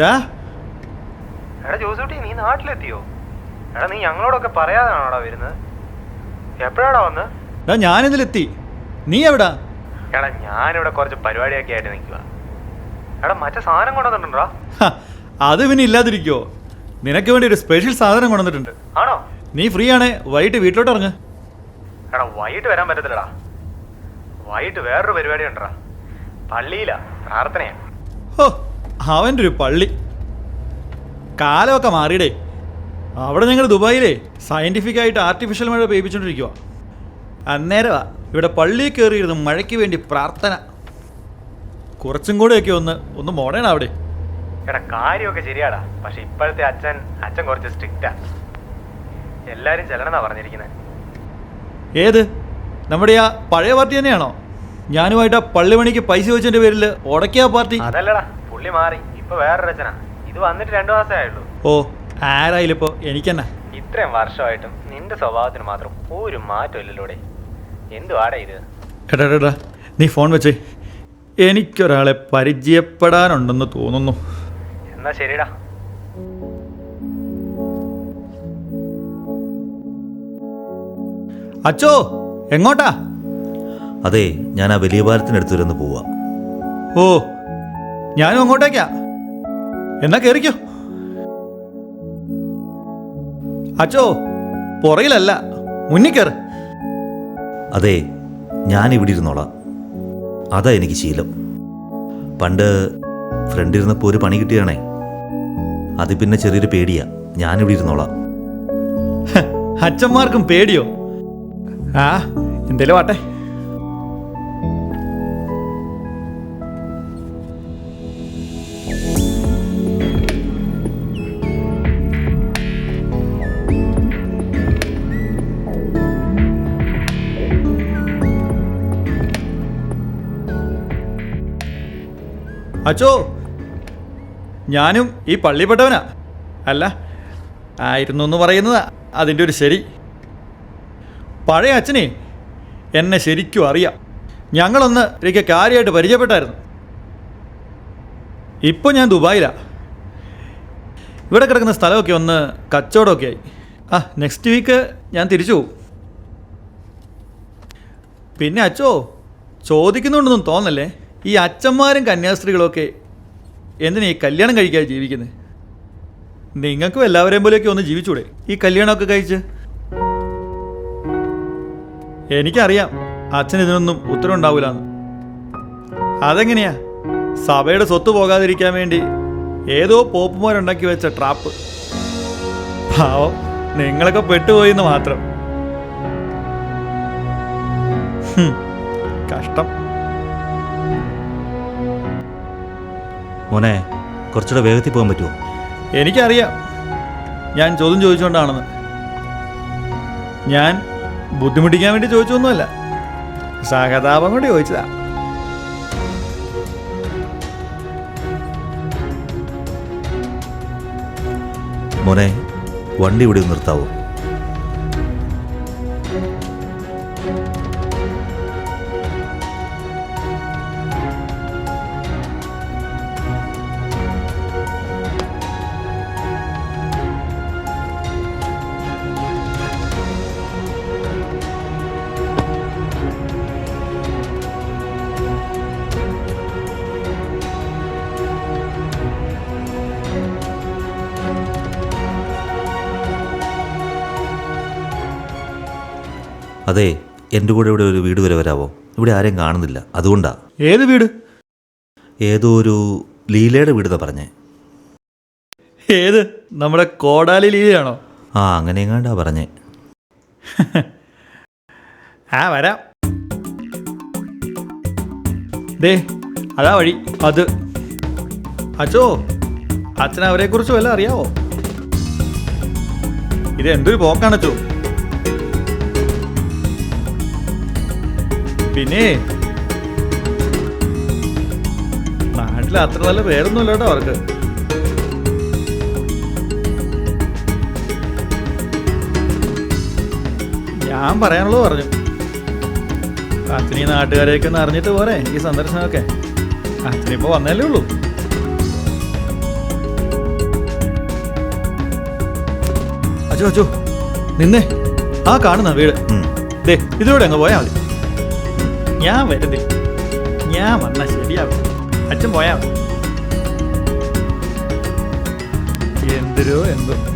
ഡാ എടാ ജോസൂട്ടി നീ നാട്ടിലെത്തിയോ? എടാ നീ ഞങ്ങളോടൊക്കെ പറയാതാണോടാ വരുന്നത്? എപ്പോഴാടാ വന്ന് ഡാ ഞാനിതിലെത്തി. നീ എവിടാ? എടാ ഞാനിവിടെ കുറച്ച് പരിപാടിയൊക്കെ ആയിട്ട് നിൽക്കുക എടാ മറ്റേ സാധനം കൊണ്ടുവന്നിട്ടുണ്ടോ? അത് പിന്നെ ഇല്ലാതിരിക്കോ. നിനക്ക് വേണ്ടി ഒരു സ്പെഷ്യൽ സാധനം കൊണ്ടുവന്നിട്ടുണ്ട്. ആണോ? നീ ഫ്രീ ആണേ വൈകിട്ട് വീട്ടിലോട്ട് ഇറങ്ങ്. എടാ വൈകിട്ട് വരാൻ പറ്റത്തില്ലടാ. വൈകിട്ട് വേറൊരു പരിപാടി ഉണ്ടടാ പള്ളിയിലാ പ്രാർത്ഥനയാ. ഹോ അവന്റെ ഒരു പള്ളി. കാലമൊക്കെ മാറിയിടേ. അവിടെ ഞങ്ങൾ ദുബായിലേ സയന്റിഫിക് ആയിട്ട് ആർട്ടിഫിഷ്യൽ മഴ പെയ്പ്പിച്ചുകൊണ്ടിരിക്കുക അന്നേരമാ ഇവിടെ പള്ളിയിൽ കയറിയിരുന്നു മഴയ്ക്ക് വേണ്ടി പ്രാർത്ഥന. കുറച്ചും കൂടെയൊക്കെ ഒന്ന് ഒന്ന് മോഡേൺ അവിടെ എടാ കാര്യമൊക്കെ ശരിയാടാ. പക്ഷെ ഇപ്പോഴത്തെ അച്ഛൻ അച്ഛൻ കുറച്ച് സ്ട്രിക്റ്റാ എല്ലാരും ചെല്ലണമെന്നാ പറഞ്ഞിരിക്കുന്നത് ഏത്? നമ്മുടെ ആ പഴയ പാർട്ടി തന്നെയാണോ? ഞാനുമായിട്ട് ആ പള്ളിമണിക്ക് പൈസ ചോദിച്ചതിന്റെ പേരിൽ ഉടക്കിയ പാർട്ടി. അതല്ലടാ. പുള്ളി മാറി. ഇപ്പൊ വേറെ രചന. ഇത് വന്നിട്ട് രണ്ടു മാസമേ ആയുള്ളൂ. ഓ ആരായാലും ഇപ്പോൾ എനിക്കെന്നാ? ഇത്രയും വർഷമായിട്ടും നിന്റെ സ്വഭാവത്തിന് മാത്രം ഒരു മാറ്റം ഇല്ലല്ലോടെ. എന്തുവാടാ ഇത്? എടാ എടാ, എടാ നീ ഫോൺ വെച്ചേ. എനിക്കൊരാളെ പരിചയപ്പെടാനുണ്ടെന്ന് തോന്നുന്നു. എന്നാ ശരിടാ അച്ചോ എങ്ങോട്ടാ? അതെ ഞാൻ ആ വലിയ പാലത്തിനടുത്ത് വരെ ഒന്ന് പോവാ. ഓ ഞാനും അങ്ങോട്ടേക്കാ. എന്നാ കയറിക്കോ അച്ചോ പുറയിലല്ല മുന്നിൽ കയറ് അതെ ഞാൻ ഇവിടെ ഇരുന്നോളാം. അതാ എനിക്ക് ശീലം. പണ്ട് ഫ്രണ്ട് ഇരുന്നപ്പോൾ ഒരു പണി കിട്ടിയാണേ അത് പിന്നെ ചെറിയൊരു പേടിയാ. ഞാനിവിടെ ഇരുന്നോളാം. അച്ഛന്മാർക്കും പേടിയോ? ആ എന്തേലും ആട്ടെ അച്ചോ ഞാനും ഈ പള്ളിപ്പെട്ടവനാ. അല്ല ആയിരുന്നു എന്ന് പറയുന്നത് അതിന്റെ ഒരു ശരി. പഴയ അച്ഛനെ എന്നെ ശരിക്കും അറിയാം. ഞങ്ങളൊന്ന് എനിക്ക് കാര്യമായിട്ട് പരിചയപ്പെട്ടായിരുന്നു. ഇപ്പോൾ ഞാൻ ദുബായിലാ. ഇവിടെ കിടക്കുന്ന സ്ഥലമൊക്കെ ഒന്ന് കച്ചവടമൊക്കെ ആയി. ആ നെക്സ്റ്റ് വീക്ക് ഞാൻ തിരിച്ചു പോകും പിന്നെ അച്ചോ ചോദിക്കുന്നുണ്ടെന്നും തോന്നല്ലേ? ഈ അച്ഛന്മാരും കന്യാസ്ത്രീകളൊക്കെ എന്തിനാ ഈ കല്യാണം കഴിക്കാതെ ജീവിക്കുന്നത് നിങ്ങൾക്കും എല്ലാവരെയും പോലെയൊക്കെ ഒന്ന് ജീവിച്ചൂടെ? ഈ കല്യാണമൊക്കെ കഴിച്ച്? എനിക്കറിയാം അച്ഛൻ ഇതിനൊന്നും ഉത്തരം ഉത്തരവുണ്ടാവില്ലെന്ന് അതെങ്ങനെയാ? സഭയുടെ സ്വത്ത് പോകാതിരിക്കാൻ വേണ്ടി ഏതോ പോപ്പുമാരുണ്ടാക്കി വെച്ച ട്രാപ്പ്. പാവം നിങ്ങളൊക്കെ പെട്ടുപോയി എന്ന് മാത്രം കഷ്ടം. മോനെ കുറച്ചുകൂടെ വേഗത്തിൽ പോകാൻ പറ്റുമോ? എനിക്കറിയാം. ഞാൻ ചോദ്യം ചോദിച്ചുകൊണ്ടാണെന്ന്. ഞാൻ ബുദ്ധിമുട്ടിക്കാൻ വേണ്ടി ചോദിച്ചൊന്നുമല്ല. സഹതാപം കൂടി ചോദിച്ചതാ. മോനെ വണ്ടി ഇവിടെ നിർത്താവോ? അതെ എന്റെ കൂടെ ഇവിടെ ഒരു വീട് വരെ വരാവോ? ഇവിടെ ആരെയും കാണുന്നില്ല. അതുകൊണ്ടാ. ഏത് വീട്? ഏതോ ഒരു ലീലയുടെ വീട് എന്നാ പറഞ്ഞേ. ഏത്? നമ്മുടെ കോടാലി ലീലയാണോ? ആ അങ്ങനെ എങ്ങാണ്ടാ പറഞ്ഞേ. ആ വരാം. ദേ അതാ വഴി. അത്. അച്ചോ അച്ഛൻ അവരെ കുറിച്ച് വല്ല അറിയാവോ? ഇത് എന്തൊരു പോക്കാണച്ചോ? പിന്നെ? നാട്ടിൽ അത്ര നല്ല പേരൊന്നുമില്ല കേട്ടോ അവർക്ക്. ഞാൻ പറയാനുള്ളത് പറഞ്ഞു. അച്ഛനീ നാട്ടുകാരെയൊക്കെ ഒന്ന് അറിഞ്ഞിട്ട് പോരെ ഈ സന്ദർശനമൊക്കെ. അച്ഛനിപ്പോൾ വന്നാലേ ഉള്ളൂ. അച്ചു അച്ചു നിന്നേ ആ കാണുന്ന വീട്. ദേ ഇതിലൂടെ അങ്ങ് പോയാൽ മതി. ഞാൻ വരുന്നില്ല. ഞാൻ വന്നാൽ ശരിയാവും. അച്ഛൻ പോയാ എന്തിരോ എന്തോ.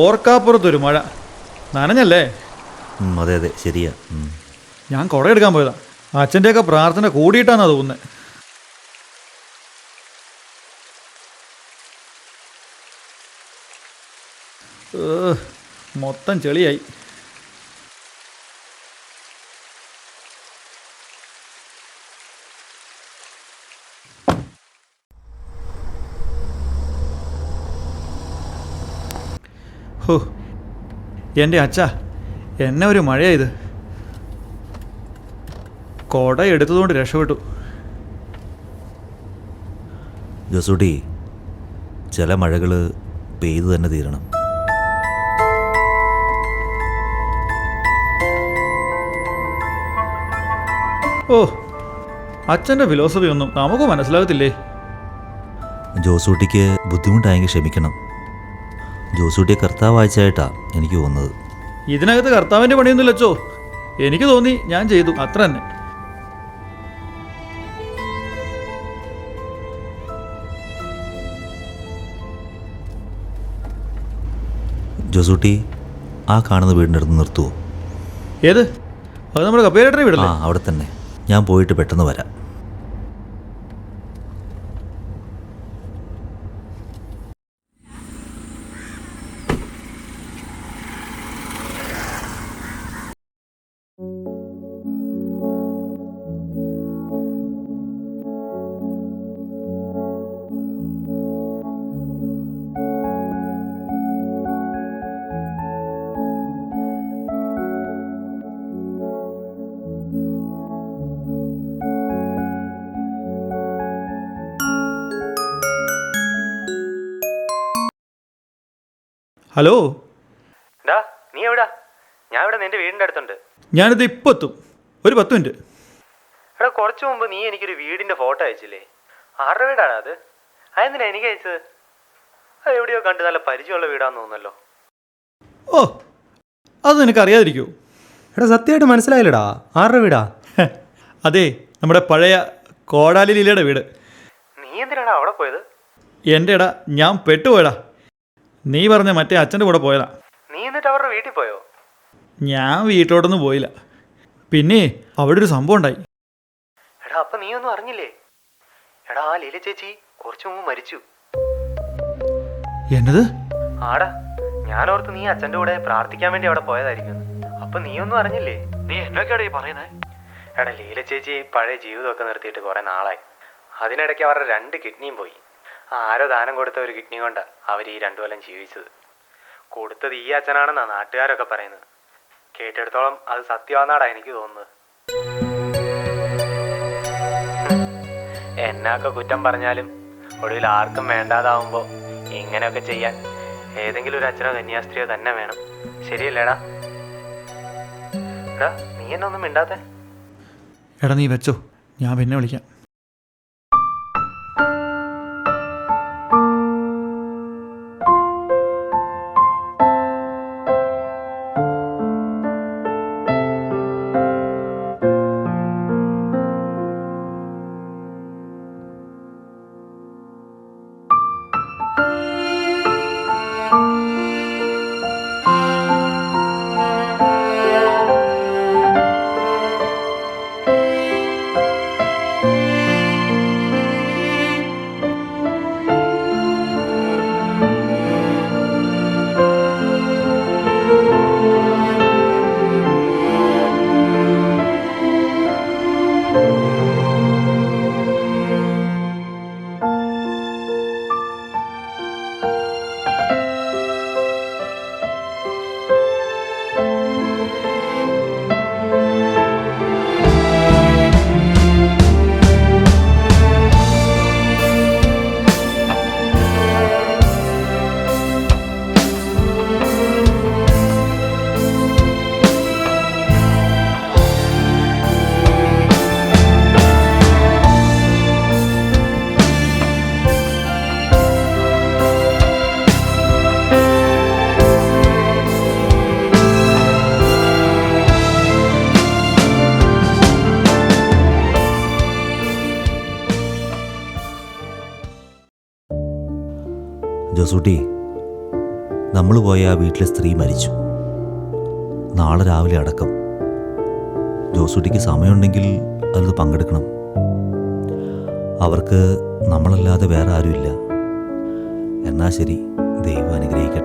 ഓർക്കാപ്പുറത്തൊരു മഴ. നനഞ്ഞല്ലേ? അതെ അതെ ശരിയാ. ഞാൻ കുട എടുക്കാൻ പോയതാ. അച്ഛന്റെയൊക്കെ പ്രാർത്ഥന കൂടിയിട്ടാണ് തോന്നുന്നത് മൊത്തം ചെളിയായി. ഹോ എന്റെ അച്ഛ എന്നെ ഒരു മഴയായത് കോട എടുത്തതുകൊണ്ട് രക്ഷപ്പെട്ടു. ജോസൂട്ടി ചില മഴകൾ പെയ്തു തന്നെ തീരണം. ഓ അച്ഛന്റെ ഫിലോസഫി ഒന്നും നമുക്ക് മനസ്സിലാകത്തില്ലേ? ജോസൂട്ടിക്ക് ബുദ്ധിമുട്ടായെങ്കിൽ ക്ഷമിക്കണം. ജോസൂട്ടിയെ കർത്താവ് വായിച്ചായിട്ടാ എനിക്ക് തോന്നുന്നത്. ഇതിനകത്ത് കർത്താവിന്റെ പണിയൊന്നുമില്ല അച്ചോ എനിക്ക് തോന്നി ഞാൻ ചെയ്തു. അത്ര തന്നെ. ജോസൂട്ടി ആ കാണുന്ന വീടിന്റെ അടുത്ത് നിർത്തുവോ? ഏത്? അത് നമ്മുടെ കപ്പേരേട്ടനെ ആ അവിടെ തന്നെ. ഞാൻ പോയിട്ട് പെട്ടെന്ന് വരാം. ഹലോ? ഡാ നീ എവിടാ? ഞാൻ ഇവിടെ നിന്റെ വീടിന്റെ അടുത്തുണ്ട്. ഞാനിത് ഇപ്പോൾ എത്തും ഒരു പത്ത് മിനിറ്റ്. എടാ കുറച്ച് മുമ്പ് നീ എനിക്കൊരു വീടിന്റെ ഫോട്ടോ അയച്ചില്ലേ? ആരുടെ വീടാണ് അത്? അതെന്തിനാ എനിക്ക് അയച്ചത്? അത് എവിടെയോ കണ്ട് നല്ല പരിചയമുള്ള വീടാന്ന് തോന്നുന്നല്ലോ. ഓ അത് നിനക്ക് അറിയാതിരിക്കൂ? എടാ സത്യമായിട്ട് മനസ്സിലായില്ലടാ. ആരുടെ വീടാ? അതെ നമ്മുടെ പഴയ കോടാലി ലീലയുടെ വീട്. നീ എന്തിനാണ് അവിടെ പോയത്? എന്റെ എടാ ഞാൻ പെട്ടുപോയടാ. നീ പറഞ്ഞ മറ്റേ അച്ഛന്റെ കൂടെ പോയതാ. നീ എന്നിട്ട് അവരുടെ വീട്ടിൽ പോയോ? ഞാൻ വീട്ടിലോട്ടൊന്നും പോയില്ല. പിന്നെ അവിടെ ഒരു സംഭവം ഉണ്ടായി. എടാ അപ്പൊ നീ ഒന്നും അറിഞ്ഞില്ലേ? എടാ ആ ലീല ചേച്ചി കുറച്ചു മുമ്പ് മരിച്ചു. എന്നത്? ആടാ ഓർത്ത് നീ അച്ഛന്റെ കൂടെ പ്രാർത്ഥിക്കാൻ വേണ്ടി അവിടെ പോയതായിരിക്കും. അപ്പൊ നീ ഒന്നും അറിഞ്ഞില്ലേ? നീ എന്നൊക്കെയാണ് ഈ പറയുന്നത് എടാ ലീല ചേച്ചി പഴയ ജീവിതമൊക്കെ നിർത്തിയിട്ട് കുറെ നാളായി. അതിനിടയ്ക്ക് അവരുടെ രണ്ട് കിഡ്നിയും പോയി. ആരോ ദാനം കൊടുത്ത ഒരു കിഡ്നി കൊണ്ടാ അവർ ഈ രണ്ടു കൊല്ലം ജീവിച്ചത്. കൊടുത്തത് ഈ അച്ഛനാണെന്നാ നാട്ടുകാരൊക്കെ പറയുന്നത്. കേട്ടെടുത്തോളം അത് സത്യമാണെന്നാടാ എനിക്ക് തോന്നുന്നത്. എന്നൊക്കെ കുറ്റം പറഞ്ഞാലും ഒടുവിൽ ആർക്കും വേണ്ടാതാവുമ്പോ ഇങ്ങനെയൊക്കെ ചെയ്യാൻ ഏതെങ്കിലും ഒരു അച്ഛനോ കന്യാസ്ത്രീയോ തന്നെ വേണം. ശരിയല്ലേടാ? എടാ നീ എന്നൊന്നും മിണ്ടാത്തെ? എടാ നീ വെച്ചോ. ഞാൻ പിന്നെ വിളിക്കാം. ജോസൂട്ടി നമ്മൾ പോയ ആ വീട്ടിലെ സ്ത്രീ മരിച്ചു. നാളെ രാവിലെ അടക്കം. ജോസൂട്ടിക്ക് സമയമുണ്ടെങ്കിൽ അതിൽ പങ്കെടുക്കണം. അവർക്ക് നമ്മളല്ലാതെ വേറെ ആരുമില്ല. എന്നാ ശരി ദൈവം അനുഗ്രഹിക്കും